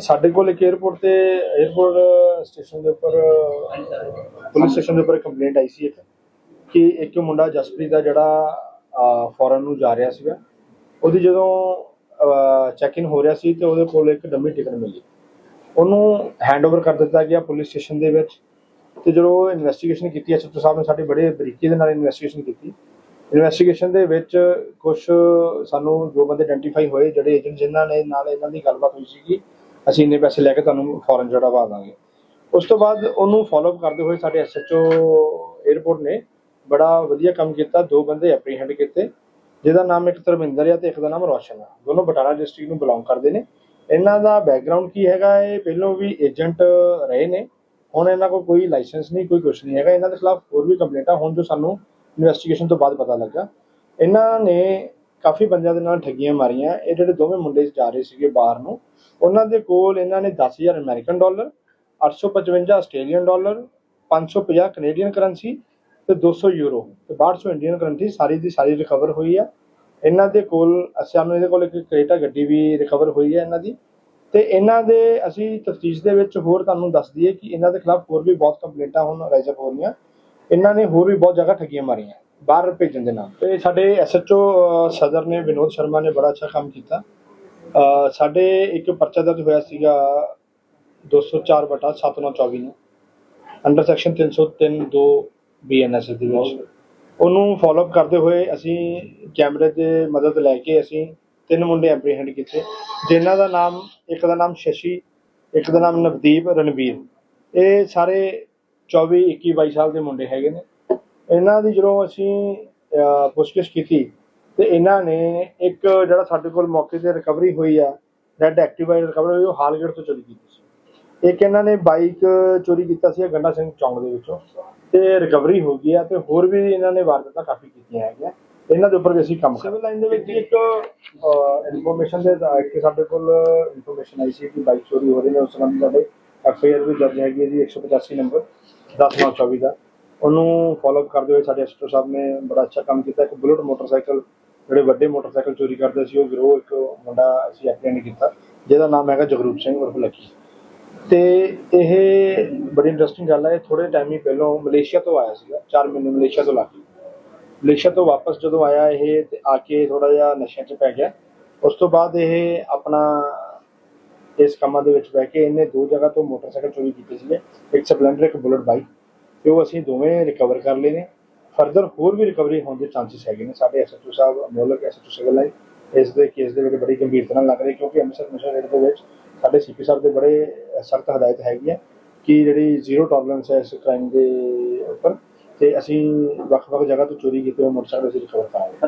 ਸਾਡੇ ਕੋਲ ਇੱਕ 에어ਪੋਰਟ ਤੇ 에어ਪੋਰਟ ਸਟੇਸ਼ਨ ਦੇ ਉੱਪਰ ਪੁਲਿਸ ਸਟੇਸ਼ਨ ਦੇ ਉੱਪਰ ਕੰਪਲੇਂਟ ਆਈ ਸੀ ਇੱਕ, ਕਿ ਇੱਕ ਮੁੰਡਾ ਜਸਪ੍ਰੀਤ ਦਾ ਜਿਹੜਾ ਫੋਰਨ ਨੂੰ ਜਾ ਰਿਹਾ ਸੀਗਾ, ਉਹਦੀ ਜਦੋਂ ਚੈੱਕ ਇਨ ਹੋ ਰਿਹਾ ਸੀ ਤੇ ਉਹਦੇ ਕੋਲ ਇੱਕ ਡੰਮੀ ਟਿਕਟ ਮਿਲੀ। ਉਹਨੂੰ ਹੈਂਡਓਵਰ ਕਰ ਦਿੱਤਾ ਗਿਆ ਪੁਲਿਸ ਸਟੇਸ਼ਨ ਦੇ ਵਿੱਚ ਤੇ ਜਦੋਂ ਇਨਵੈਸਟੀਗੇਸ਼ਨ ਕੀਤੀ ਐਸਐਸਪੀ ਸਾਹਿਬ ਨੇ ਸਾਡੇ ਬੜੇ ਬਰੀਕੀ ਦੇ ਨਾਲ ਇਨਵੈਸਟੀਗੇਸ਼ਨ ਕੀਤੀ। ਇਨਵੈਸਟੀਗੇਸ਼ਨ ਦੇ ਵਿੱਚ ਕੁਝ ਸਾਨੂੰ ਜੋ ਬੰਦੇ ਆਇਡੈਂਟੀਫਾਈ ਹੋਏ, ਜਿਹੜੇ ਏਜੰਟ ਜਿਨ੍ਹਾਂ ਨੇ ਨਾਲ ਇਹਨਾਂ ਦੀ ਗੱਲਬਾਤ ਹੋਈ ਸੀਗੀ ਅਸੀਂ ਇੰਨੇ ਪੈਸੇ ਲੈ ਕੇ ਤੁਹਾਨੂੰ ਫੋਰਨ ਜਿਹੜਾ ਵਾ ਦਾਂਗੇ। ਉਸ ਤੋਂ ਬਾਅਦ ਉਹਨੂੰ ਫਾਲੋ ਅਪ ਕਰਦੇ ਹੋਏ ਸਾਡੇ ਐਸਐਚਓ 에어ਪੋਰਟ ਨੇ ਬੜਾ ਵਧੀਆ ਕੰਮ ਕੀਤਾ, ਦੋ ਬੰਦੇ ਐਪਰੀਹੈਂਡ ਕੀਤੇ, ਜਿਹਦਾ ਨਾਮ ਇੱਕ ਧਰਮਿੰਦਰ ਆ ਤੇ ਇੱਕ ਦਾ ਨਾਮ ਰੋਸ਼ਨ ਆ। ਦੋਨੋਂ ਬਟਾਲਾ ਡਿਸਟ੍ਰਿਕਟ ਨੂੰ ਬਿਲੋਂਗ ਕਰਦੇ ਨੇ। ਇਹਨਾਂ ਦਾ ਬੈਕਗ੍ਰਾਉਂਡ ਕੀ ਹੈਗਾ, ਇਹ ਪਹਿਲੋਂ ਵੀ ਏਜੰਟ ਰਹੇ ਨੇ। ਹੁਣ ਇਹਨਾਂ ਕੋਲ ਕੋਈ ਲਾਇਸੈਂਸ ਨਹੀਂ, ਕੋਈ ਕੁਝ ਨਹੀਂ ਹੈਗਾ। ਇਹਨਾਂ ਦੇ ਖਿਲਾਫ ਹੋਰ ਵੀ ਕੰਪਲੇਂਟਾਂ ਹੁਣ ਜੋ ਸਾਨੂੰ ਇਨਵੈਸਟੀਗੇਸ਼ਨ ਤੋਂ ਬਾਅਦ ਪਤਾ ਲੱਗਾ। ਇਹਨਾਂ ਨੇ ਕਾਫੀ ਬੰਦਿਆਂ ਦੇ ਨਾਲ ਠੱਗੀਆਂ ਮਾਰੀਆਂ। ਇਹ ਜਿਹੜੇ ਦੋਵੇਂ ਮੁੰਡੇ ਜਾ ਰਹੇ ਸੀਗੇ ਬਾਹਰ ਨੂੰ, ਉਹਨਾਂ ਦੇ ਕੋਲ ਇਹਨਾਂ ਨੇ 10000 American dollar 855 Australian dollar 550 Canadian currency ਤੇ 200 ਯੂਰੋ। ਤੇ 1200 ਇੰਡੀਅਨ ਕਰੰਸੀ ਸਾਰੀ ਦੀ ਸਾਰੀ ਰਿਕਵਰ ਹੋਈ ਆ। ਇਹਨਾਂ ਦੇ ਕੋਲ, ਅਸੀਂ ਨੂੰ ਇਹਦੇ ਕੋਲ ਇੱਕ ਕ੍ਰੇਟਾ ਗੱਡੀ ਵੀ ਰਿਕਵਰ ਹੋਈ ਹੈ ਇਹਨਾਂ ਦੀ। ਤੇ ਇਹਨਾਂ ਦੇ ਅਸੀਂ ਤਫਤੀਸ਼ ਦੇ ਵਿੱਚ ਹੋਰ ਤੁਹਾਨੂੰ ਦੱਸ ਦਈਏ ਕਿ ਇਹਨਾਂ ਦੇ ਖਿਲਾਫ ਹੋਰ ਵੀ ਬਹੁਤ ਕੰਪਲੇਂਟਾਂ ਹੁਣ ਰਾਈਜ਼ ਅਪ ਹੋ ਰਹੀਆਂ। ਇਹਨਾਂ ਨੇ ਹੋਰ ਵੀ ਬਹੁਤ ਜਗ੍ਹਾ ਠੱਗੀਆਂ ਮਾਰੀਆਂ, ਬਾਹਰ ਭੇਜਣ ਦੇ ਨਾਮ ਤੇ। ਸਾਡੇ ਐਸਐਚਓ ਸਦਰ ਨੇ, ਵਿਨੋਦ ਸ਼ਰਮਾ ਨੇ ਬੜਾ ਅੱਛਾ ਕੰਮ ਕੀਤਾ। ਸਾਡੇ ਇੱਕ ਪਰਚਾ ਦਰਜ ਹੋਇਆ ਸੀਗਾ 204 ਬਟਾ 7924 ਨੂੰ ਅੰਡਰ ਸੈਕਸ਼ਨ 303 2 ਬੀਐਨਐਸ ਦੇ ਵਿੱਚ। ਉਹਨੂੰ ਫਾਲੋ ਅਪ ਕਰਦੇ ਹੋਏ ਅਸੀਂ ਕੈਮਰੇ ਦੇ ਮਦਦ ਲੈ ਕੇ ਅਸੀਂ ਤਿੰਨ ਮੁੰਡੇ ਐਪਰੀਹੈਂਡ ਕੀਤੇ, ਜਿਨ੍ਹਾਂ ਦਾ ਨਾਮ, ਇੱਕ ਦਾ ਨਾਮ ਸ਼ਸ਼ੀ, ਇੱਕ ਦਾ ਨਾਮ ਨਵਦੀਪ ਰਣਵੀਰ। ਇਹ ਸਾਰੇ 24 21 22 ਸਾਲ ਦੇ ਮੁੰਡੇ ਹੈਗੇ ਨੇ। ਇਹਨਾਂ ਦੀ ਜਦੋਂ ਅਸੀਂ ਪੁੱਛਗਿੱਛ ਕੀਤੀ ਤੇ ਇਹਨਾਂ ਨੇ ਇੱਕ ਜਿਹੜਾ ਸਾਡੇ ਕੋਲ ਮੌਕੇ ਤੇ ਰਿਕਵਰੀ ਹੋਈ ਆ ਰੈਡ ਐਕਟਿਵਾ ਰਿਕਵਰੀ ਹੋਈ ਉਹ ਹਾਲਗੇਟ ਤੋਂ ਚੋਰੀ ਕੀਤੀ ਸੀ। ਇੱਕ ਇਹਨਾਂ ਨੇ ਬਾਈਕ ਚੋਰੀ ਕੀਤਾ ਸੀ ਗੰਡਾ ਸਿੰਘ ਚੌਂਕ ਦੇ ਵਿੱਚੋਂ। ਤੇ ਰਿਕਵਰੀ ਹੋ ਗਈ ਆ ਤੇ ਹੋਰ ਵੀ ਇਹਨਾਂ ਨੇ ਵਾਰਦਾਤਾਂ ਕਾਫੀ ਕੀਤੀਆਂ ਹੈਗੀਆਂ। ਇਹਨਾਂ ਦੇ ਉੱਪਰ ਵੀ ਅਸੀਂ ਕੰਮ ਸਿਵਲ ਲਾਈਨ ਦੇ ਵਿੱਚ ਇੱਕ ਇਨਫੋਰਮੇਸ਼ਨ ਦੇ ਤੇ ਸਾਡੇ ਕੋਲ ਇਨਫੋਰਮੇਸ਼ਨ ਆਈ ਸੀ ਕਿ ਬਾਈਕ ਚੋਰੀ ਹੋ ਰਹੀ ਹੈ ਉਸ ਸੰਬੰਧੀ ਸਾਡੇ ਐਫ ਆਈ ਆਰ ਵੀ ਦਰਜ ਹੈਗੀ ਹੈ ਜੀ 185 ਨੰਬਰ 10924 ਦਾ। ਉਹਨੂੰ ਫਾਲੋ ਅਪ ਕਰਦੇ ਹੋਏ ਸਾਡੇ ਐਸਟੋ ਸਾਹਿਬ ਨੇ ਬੜਾ ਅੱਛਾ ਕੰਮ ਕੀਤਾ। ਇੱਕ ਬੁਲਟ ਮੋਟਰਸਾਈਕਲ, ਜਿਹੜੇ ਵੱਡੇ ਮੋਟਰਸਾਈਕਲ ਚੋਰੀ ਕਰਦੇ ਸੀ, ਉਹ ਗਿਰੋਹ ਇੱਕ ਮੁੰਡਾ ਅਸੀਂ ਐਪਰੀਹੈਂਡ ਕੀਤਾ। ਜਿਹਦਾ ਨਾਮ ਹੈਗਾ ਜਗਰੂਪ ਸਿੰਘ ਉਰਫ ਲੱਕੀ। ਤੇ ਇਹ ਬੜੀ ਇੰਟਰਸਟਿੰਗ ਗੱਲ ਹੈ, ਇਹ ਥੋੜੇ ਟਾਈਮ ਹੀ ਪਹਿਲਾਂ ਮਲੇਸ਼ੀਆ ਤੋਂ ਆਇਆ ਸੀਗਾ। 4 ਮਹੀਨੇ ਮਲੇਸ਼ੀਆ ਤੋਂ ਲਾ ਕੇ ਮਲੇਸ਼ੀਆ ਤੋਂ ਵਾਪਸ ਜਦੋਂ ਆਇਆ ਇਹ, ਤੇ ਆ ਕੇ ਥੋੜਾ ਜਿਹਾ ਨਸ਼ਿਆਂ 'ਚ ਪੈ ਗਿਆ। ਉਸ ਤੋਂ ਬਾਅਦ ਇਹ ਆਪਣਾ ਇਸ ਕੰਮਾਂ ਦੇ ਵਿੱਚ ਬਹਿ ਕੇ ਇਹਨੇ ਦੋ ਜਗ੍ਹਾ ਤੋਂ ਮੋਟਰਸਾਈਕਲ ਚੋਰੀ ਕੀਤੇ ਸੀਗੇ। ਇੱਕ ਸਪਲੈਂਡਰ, ਇੱਕ ਬੁਲਟ ਬਾਈਕ ਤੇ ਉਹ ਅਸੀਂ ਦੋਵੇਂ ਰਿਕਵਰ ਕਰ ਲਏ ਨੇ। ਫਰਦਰ ਹੋਰ ਵੀ ਰਿਕਵਰੀ ਹੋਣ ਦੇ ਚਾਂਸਸ ਹੈਗੇ ਨੇ। ਸਾਡੇ ਐਸਐਚਓ ਸਾਹਿਬ, ਅਮੋਲਕ ਐਸਐਚਓ ਸਿਵਲ ਲਾਈਨ, ਇਸ ਦੇ ਕੇਸ ਦੇ ਵਿੱਚ ਬੜੀ ਗੰਭੀਰਤਾ ਨਾਲ ਲੱਗ ਰਹੀ ਕਿਉਂਕਿ ਅੰਮ੍ਰਿਤਸਰ ਮਿਸ਼ਨ ਰੇਡ ਦੇ ਵਿੱਚ ਸਾਡੇ ਸੀਪੀ ਸਾਹਿਬ ਦੇ ਬੜੇ ਸਖਤ ਹਦਾਇਤ ਹੈਗੀ ਹੈ ਕਿ ਜਿਹੜੀ ਜ਼ੀਰੋ ਟੋਲਰੈਂਸ ਹੈ ਇਸ ਕ੍ਰਾਈਮ ਦੇ ਉੱਪਰ ਤੇ ਅਸੀਂ ਵੱਖ-ਵੱਖ ਜਗ੍ਹਾ ਤੋਂ ਚੋਰੀ ਕੀਤੇ ਹੋਏ ਮੋਟਰਸਾਈਕਲ ਅਸੀਂ ਰਿਕਵਰ ਕਰਾਂਗੇ